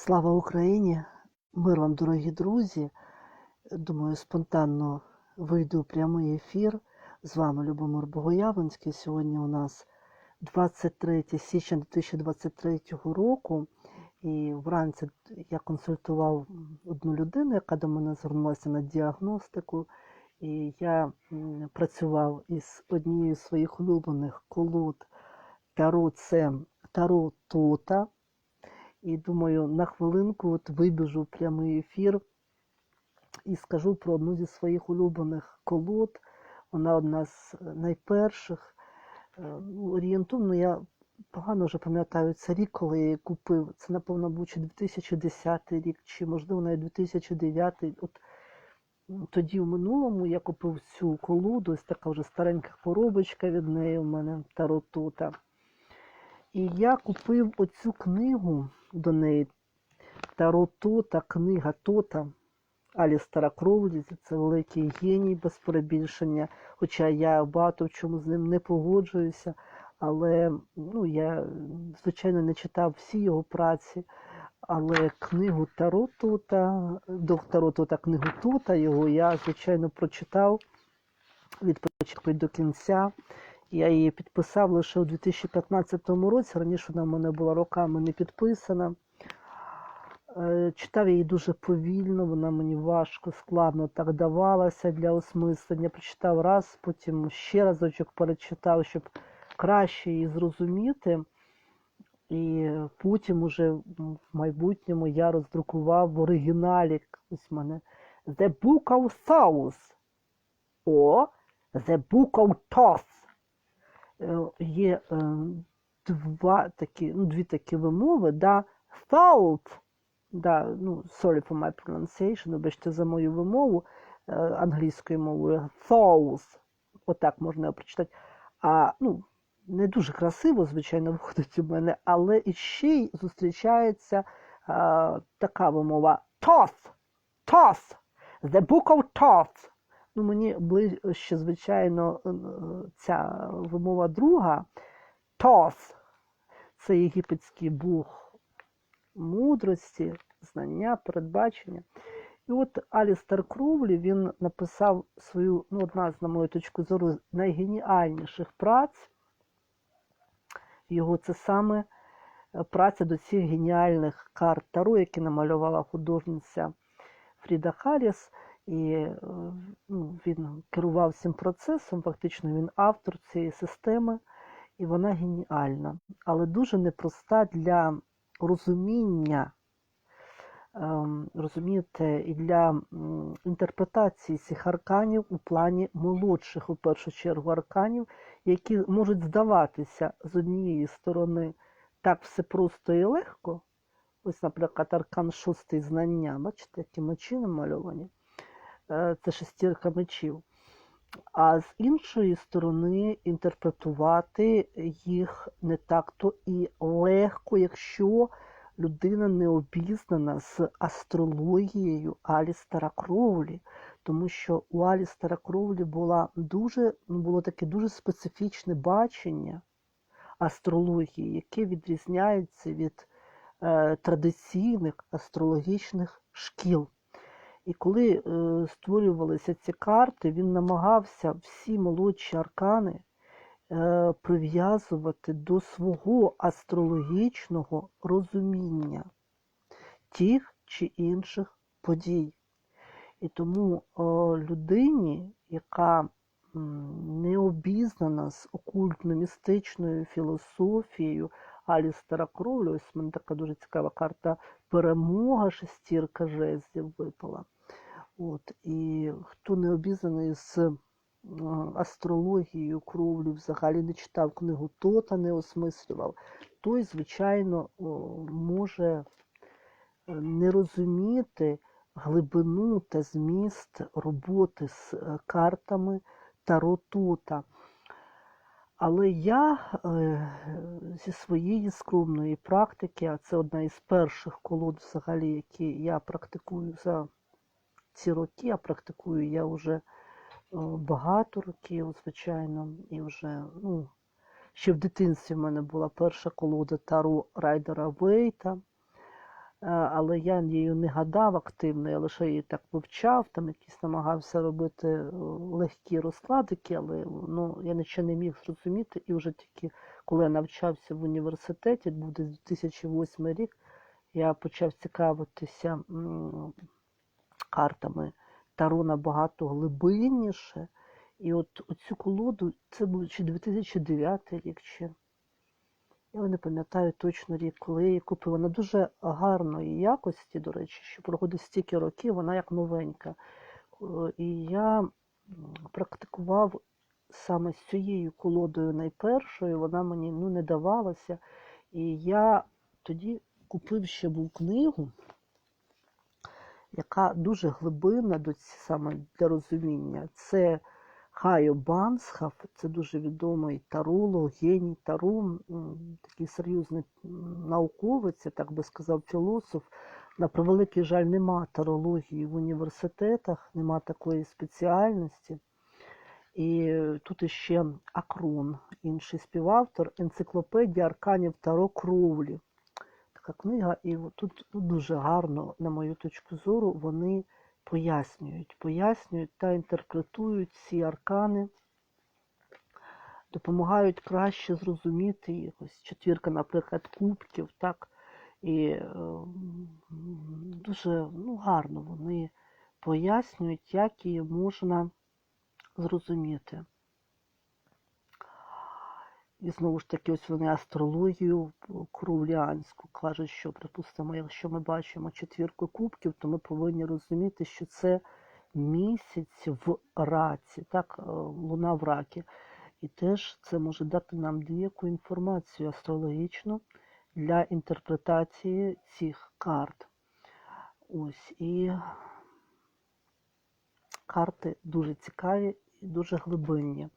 Слава Україні! Мир вам, дорогі друзі. Думаю, спонтанно вийду у прямий ефір. З вами Любомир Богоявленський. Сьогодні у нас 23 січня 2023 року. І вранці я консультував одну людину, яка до мене звернулася на діагностику. І я працював із однією з своїх улюблених колод Таро це Таро Тота. І думаю, на хвилинку от вибіжу в прямий ефір і скажу про одну зі своїх улюблених колод. Вона одна з найперших. Е, ну, Орієнтовно я погано вже пам'ятаю це рік, коли я її купив. Це, напевно, був чи 2010 рік, чи, можливо, навіть 2009. От тоді в минулому я купив цю колоду, ось така вже старенька коробочка від неї у мене Таротота. І я купив оцю книгу до неї Таро Тота, книга Тота Алістера Кроулі. Це великий геній без перебільшення. Хоча я багато в чому з ним не погоджуюся. Але ну, я, звичайно, не читав всі його праці. Але книгу Таро Тота, до Таро Тота, книгу Тота його я, звичайно, прочитав від початку до кінця. Я її підписав лише у 2015 році. Раніше вона в мене була роками не підписана. Е, Читав я її дуже повільно, вона мені важко, складно так давалася для осмислення. Прочитав раз, потім ще разочок перечитав, щоб краще її зрозуміти. І потім уже в майбутньому я роздрукував в оригіналі ось мене The Book of Souls or The Book of Toth. Е, Є е, два такі, ну, дві такі вимови, да, Thought, да, ну, sorry for my pronunciation, вибачте за мою вимову е, англійською мовою, Thoughts, отак можна його прочитати. А, ну, не дуже красиво, звичайно, виходить у мене, але і ще й зустрічається а, така вимова Toth, Toth, The Book of Toth. Ну, мені ближче, звичайно, е, ця вимова друга. Тоth це єгипетський бог мудрості, знання, передбачення. І от Алістер Кровлі він написав свою, ну, одна з, на мою точку зору, найгеніальніших праць. Його це саме е, праця до цих геніальних карт Таро, які намалювала художниця Фріда Харріс. І е, ну, він керував цим процесом, фактично він автор цієї системи, і вона геніальна, але дуже непроста для розуміння, ем, розумієте, і для інтерпретації цих арканів у плані молодших, у першу чергу, арканів, які можуть здаватися з однієї сторони так все просто і легко. Ось, наприклад, аркан шостий знання, бачите, які мечі намальовані е, це шестірка мечів. А з іншої сторони, інтерпретувати їх не так-то і легко, якщо людина не обізнана з астрологією Алістера Кроулі, тому що у Алістера Кроулі була дуже, було таке дуже специфічне бачення астрології, яке відрізняється від е, традиційних астрологічних шкіл. І коли е, створювалися ці карти, він намагався всі молодші аркани е, прив'язувати до свого астрологічного розуміння тих чи інших подій. І тому е, людині, яка не обізнана з окультно-містичною філософією Алістера Кровлю, ось мене така дуже цікава карта перемога, шестірка жезлів випала. От, і хто не обізнаний з е, астрологією кровлю, взагалі не читав книгу Тота, не осмислював, той, звичайно, може е, не розуміти глибину та зміст роботи з е, картами Таро Тота. Але я зі своєї скромної практики, а це одна із перших колод, взагалі, які я практикую за ці роки, а практикую я вже е, багато років, звичайно, і вже ну, ще в дитинстві в мене була перша колода Таро Райдера Вейта. Е, але я її не гадав активно, я лише її так вивчав, там якісь намагався робити е, легкі розкладики, але ну, я нічого не міг зрозуміти. І вже тільки коли я навчався в університеті, був десь 2008 рік, я почав цікавитися картами Таро набагато глибинніше. І от оцю колоду, це був чи 2009 рік, чи я не пам'ятаю точно рік, коли я її купила. Вона дуже гарної якості, до речі, що проходить стільки років, вона як новенька. І я практикував саме з цією колодою найпершою, вона мені ну, не давалася. І я тоді купив ще був книгу, яка дуже глибинна до саме для розуміння. Це Хайо Бансхаф, це дуже відомий таролог, геній тару, такий серйозний науковець, я так би сказав, філософ. На превеликий жаль, нема тарології в університетах, нема такої спеціальності. І тут іще Акрон, інший співавтор, енциклопедія арканів Таро Кровлі. Така книга, і тут дуже гарно, на мою точку зору, вони пояснюють, пояснюють та інтерпретують ці аркани, допомагають краще зрозуміти їх. Ось четвірка, наприклад, кубків, так, і е, дуже ну, гарно вони пояснюють, як її можна зрозуміти. І знову ж таки, ось вони астрологію кровлянську кажуть, що, припустимо, якщо ми бачимо четвірку кубків, то ми повинні розуміти, що це місяць в раці, так, е, луна в ракі. І теж це може дати нам деяку інформацію астрологічну для інтерпретації цих карт. Ось і карти дуже цікаві і дуже глибинні.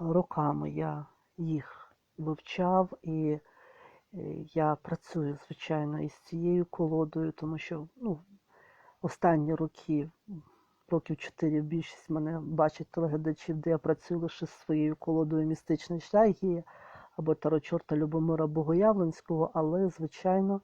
Роками я їх вивчав, і е, я працюю, звичайно, із цією колодою, тому що ну, останні роки, років 4 більшість мене бачить телеглядачів, де я працюю лише з своєю колодою містичний шлях або Таро чорта Любомира Богоявленського, але, звичайно,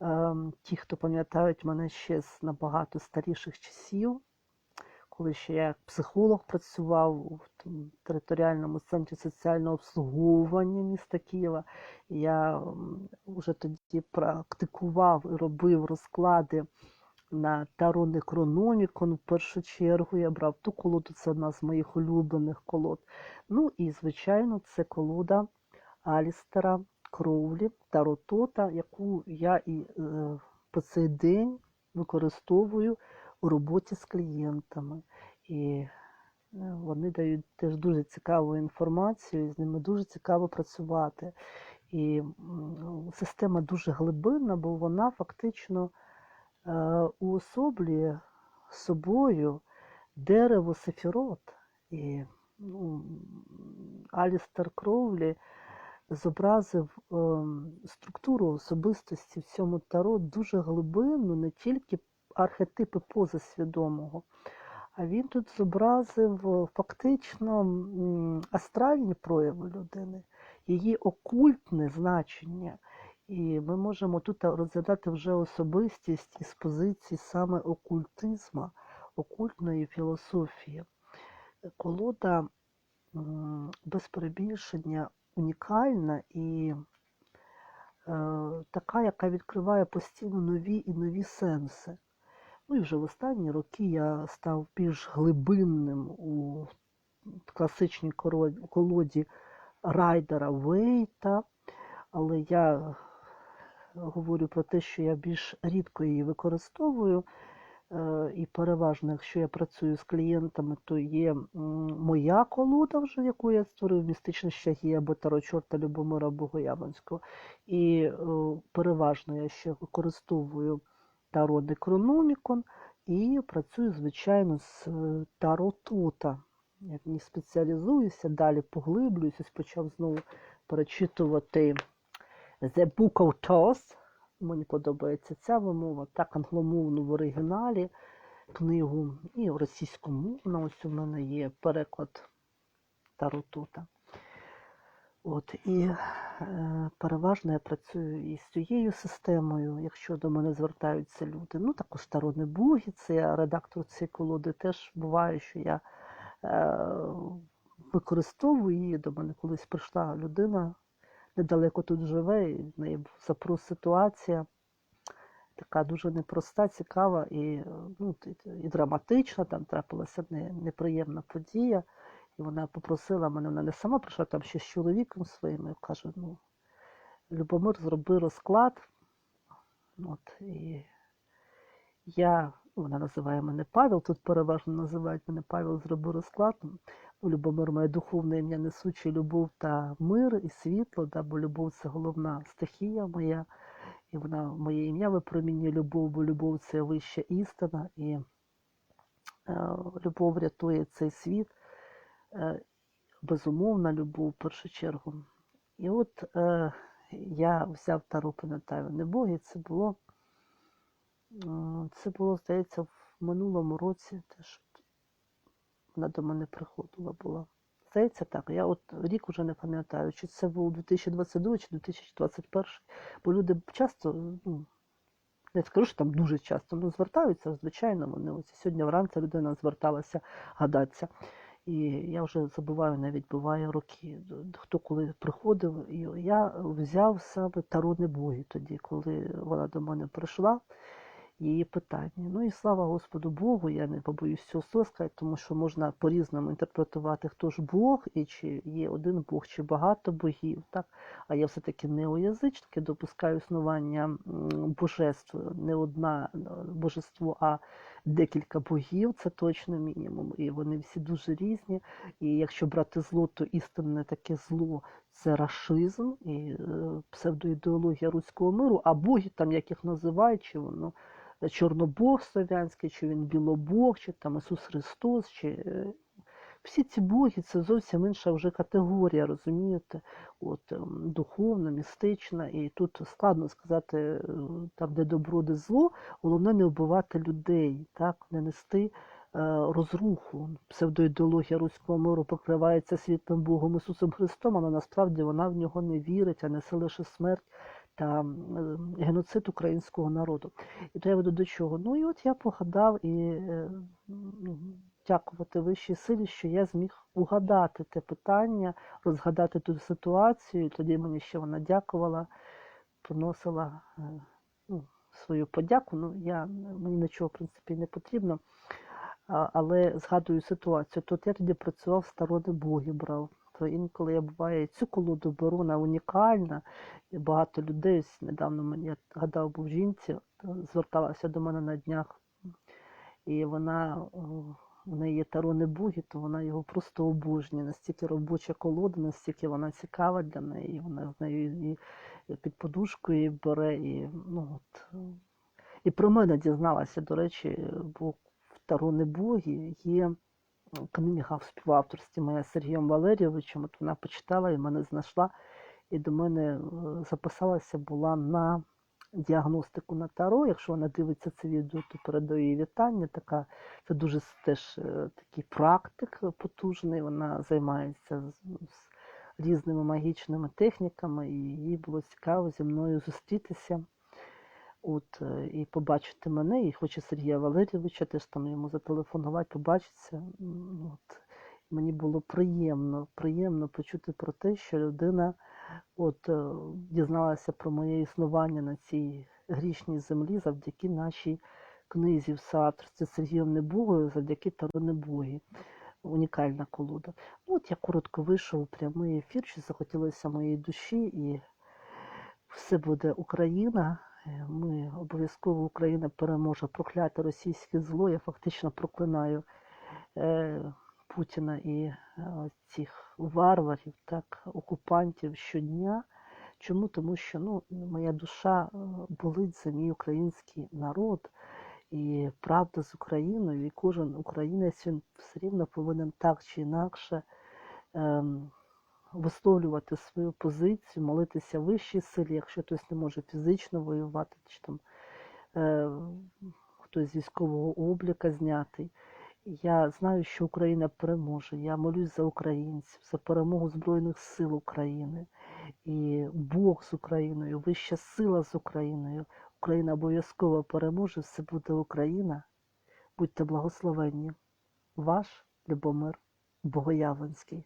ем, ті, хто пам'ятають мене ще з набагато старіших часів, коли ще я як психолог працював у територіальному центрі соціального обслуговування міста Києва, я вже тоді практикував і робив розклади на Таро Некрономікон. В першу чергу я брав ту колоду, це одна з моїх улюблених колод. Ну і, звичайно, це колода Алістера Кроулі Таро Тота, яку я і е, по цей день використовую у роботі з клієнтами. І е, вони дають теж дуже цікаву інформацію, з ними дуже цікаво працювати. І система дуже глибинна, бо вона фактично е, уособлює собою дерево сефірот. І ну, Алістер Кроулі зобразив ем, структуру особистості в цьому таро дуже глибинну, не тільки архетипи позасвідомого, а він тут зобразив е, фактично астральні прояви людини, її окультне значення. І ми можемо тут розглядати вже особистість із позиції саме окультизму, окультної філософії. Колода без перебільшення унікальна і е, така, яка відкриває постійно нові і нові сенси. Ну і вже в останні роки я став більш глибинним у класичній колоді Райдера Вейта, але я говорю про те, що я більш рідко її використовую. Е, І переважно, якщо я працюю з клієнтами, то є моя колода, вже яку я створив, містична щагі або Таро чорта Любомира Богоявленського. І е, переважно я ще використовую Таро Некрономікон і працюю, звичайно, з е, Таро Тота. Я в ній спеціалізуюся, далі поглиблююся, почав знову перечитувати The Book of Thoth. Мені подобається ця вимова, так англомовну в оригіналі книгу і російськомовна. Ось у мене є переклад Таро Тота. От, і е, переважно я працюю із цією системою, якщо до мене звертаються люди. Ну, також Тарони Буги, це я редактор цієї колоди. Теж буває, що я е, використовую її. До мене колись прийшла людина, недалеко тут живе, і в неї був запрос ситуація. Така дуже непроста, цікава і, ну, і драматична. Там трапилася не- неприємна подія. І вона попросила мене, вона не сама прийшла там ще з чоловіком своїм, і каже, ну, Любомир, зроби розклад. От, і я, вона називає мене Павел, тут переважно називають мене Павел, зроби розклад. Любомир моє духовне ім'я несуче любов та мир і світло, да, бо любов це головна стихія моя. І вона моє ім'я випромінює любов, бо любов це вища істина, і е, любов рятує цей світ безумовна любов в першу чергу. І от е, я взяв Тару, пам'ятаю, не Боги, це було, е, це було, здається, в минулому році теж вона до мене приходила була. Здається, так. Я от рік уже не пам'ятаю, чи це був 2022 чи 2021. Бо люди часто, ну, не скажу, що там дуже часто, ну звертаються, звичайно, вони ось сьогодні вранці людина зверталася гадатися. І я вже забуваю, навіть буває роки, хто коли приходив. І я взяв саме Тарони Боги тоді, коли вона до мене прийшла, її питання. Ну і слава Господу Богу, я не побоюсь цього слова сказати, тому що можна по-різному інтерпретувати, хто ж Бог, і чи є один Бог, чи багато богів. Так? А я все-таки неоязичник, допускаю існування божеств, не одна е, божество, а декілька богів, це точно мінімум. І вони всі дуже різні. І якщо брати зло, то істинне таке зло це рашизм і е, псевдоідеологія руського миру, а боги, там як їх називають, чи воно Чорнобог слов'янський, чи він Білобог, чи там Ісус Христос, чи е, всі ці боги це зовсім інша вже категорія, розумієте? От ем, духовна, містична, і тут складно сказати, е, там, де добро, де зло, головне не вбивати людей, так, не нести е, розруху. Псевдоідеологія руського миру покривається світлим Богом Ісусом Христом, але насправді вона в нього не вірить, а несе лише смерть та е, геноцид українського народу. І то я веду до чого? Ну і от я погадав і ну, дякувати вищій силі, що я зміг угадати те питання, розгадати ту ситуацію. Тоді мені ще вона дякувала, приносила е, ну, свою подяку. Ну, я, мені нічого, в принципі, не потрібно. Але згадую ситуацію. Тут я тоді працював староди боги брав. То інколи я буває цю колоду беру, вона унікальна. І багато людей недавно мені я гадав був жінці, зверталася до мене на днях. І вона в неї є тарони боги, то вона його просто обожнює. Настільки робоча колода, настільки вона цікава для неї. Вона в неї і під подушкою її бере. І, ну, от, і про мене дізналася, до речі, бо в тарони боги є книга в співавторстві моя з Сергієм Валерійовичем. От вона почитала і мене знайшла, і до мене е, записалася була на діагностику на таро. Якщо вона дивиться це відео, то передаю їй вітання. Така, це дуже теж е, такий практик потужний. Вона займається з, з різними магічними техніками, і їй було цікаво зі мною зустрітися. От, е, і побачити мене, і хоче Сергія Валерійовича теж там йому зателефонувати, побачитися. М, От. Мені було приємно, приємно почути про те, що людина от, е, дізналася про моє існування на цій грішній землі завдяки нашій книзі в соавторстві з Сергієм Небугою, завдяки Таро Небугі. Унікальна колода. Ну, От я коротко вийшов у прямий ефір, що захотілося моїй душі, і все буде Україна. Е, Ми обов'язково Україна переможе прокляти російське зло. Я фактично проклинаю е, Путіна і е, цих варварів, так, окупантів щодня. Чому? Тому що ну, моя душа е, болить за мій український народ і правда з Україною, і кожен українець він все рівно повинен так чи інакше ем, висловлювати свою позицію, молитися вищій силі, якщо хтось не може фізично воювати, чи там е, хтось з військового обліка знятий. Я знаю, що Україна переможе. Я молюсь за українців, за перемогу Збройних сил України. І Бог з Україною, вища сила з Україною. Україна обов'язково переможе, все буде Україна. Будьте благословенні. Ваш Любомир Богоявленський.